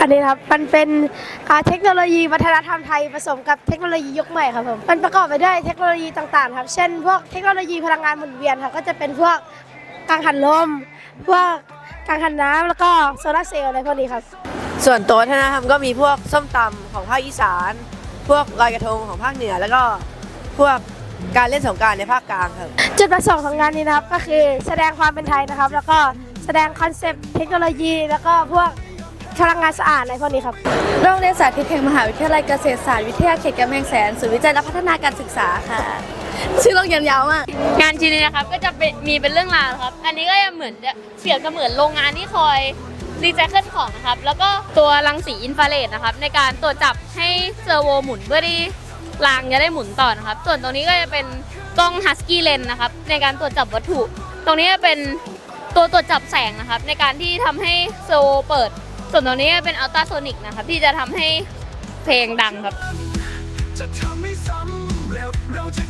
อันนี้นะครับมันเป็นอ่าเทคโนโลยีวัฒนธรรมไทยผสมกับเทคโนโลยียุคใหม่ครับผมมันประกอบไปด้วยเทคโนโลยีต่างๆครับเช่นพวกเทคโนโลยีพลังงานหมุนเวียนครับก็จะเป็นพวกกังหันลม พวกกังหันน้ำแล้วก็โซลาร์เซลล์อะไรพวกนี้ครับ ส่วนตัววัฒนธรรมก็มีพวกส้มตำของภาคอีสาน พวกลอยกระทงของภาคเหนือ แล้วก็พวกการเล่นสงกรารในภาคกลางครับ จุดประสงค์ของงานนี้นะครับก็คือแสดงความเป็นไทยนะครับ แล้วก็แสดงคอนเซปต์เทคโนโลยี แล้วก็พวก พลังงานสะอาดอะไรพวกนี้ครับ โรงเรียนสาธิตแห่งมหาวิทยาลัยเกษตรศาสตร์วิทยาเขตกำแพงแสนศูนย์วิจัยและพัฒนาการศึกษาค่ะ ชื่อโรงเรียนยาวมาก งานชิ้นนี้นะครับก็จะเป็นมีเป็นเรื่องราวนะครับ อันนี้ก็จะเหมือนจะเปรียบเสมือนโรงงานที่คอยรีไซเคิลของนะครับ แล้วก็ตัวรังสีอินฟราเรดนะครับ ในการตรวจจับให้เซอร์โวหมุนเพื่อที่รางจะได้หมุนต่อนะครับ ส่วนตรงนี้ก็จะเป็นกล้องฮัสกี้เลนนะครับ ในการตรวจจับวัตถุ ตรงนี้จะเป็นตัวตรวจจับแสงนะครับ ในการที่ทำให้เซอร์โวเปิด ส่วนตัวนี้เป็นอัลตราโซนิกนะครับที่จะทำให้เพลงดังครับ จะทำให้สำเร็จเราจะ